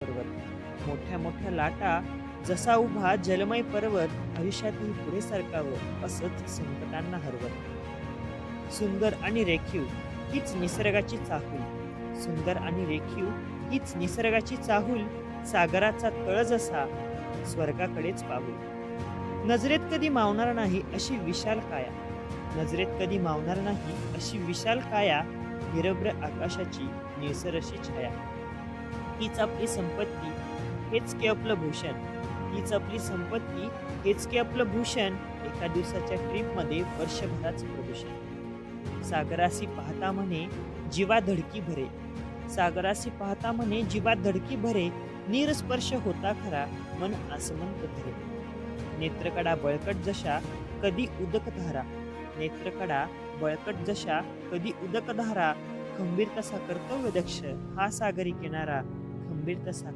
पर्वत. मोठ्या मोठ्या लाटा जसा उभा जलमय पर्वत आयुष्यातही पुढे सरकावं असंच संकटांना हरवत. सुंदर आणि रेखीव हीच निसर्गाची चाहूल. सुंदर आणि रेखीव हीच निसर्गाची चाहूल सागराचा तळ जसा स्वर्गाकडेच पाहू नजरेत कधी मावणार नाही अशी विशाल काया. नजरेत कधी मावणार नाही अशी विशाल काया निरभ्र आकाशाची निसरशी छाया. हीच आपली संपत्ती. हेच की आपलं भूषण. हीच आपली संपत्ती हेच की आपलं भूषण. एका दिवसाच्या ट्रिपमध्ये वर्षभराच प्रदूषण. सागरासी पाहता म्हणे जीवा धडकी भरे. सागरासी पाहता म्हणे जीवा धडकी भरे. नीरस्पर्श होता खरा मन आसमंत धरे. नेत्रकडा बळकट जशा कधी उदक धारा. नेत्रकडा बळकट जशा कधी उदक धारा. खंबीर तसा कर्तव्य दक्ष हा सागरी किनारा. खंबीर तसा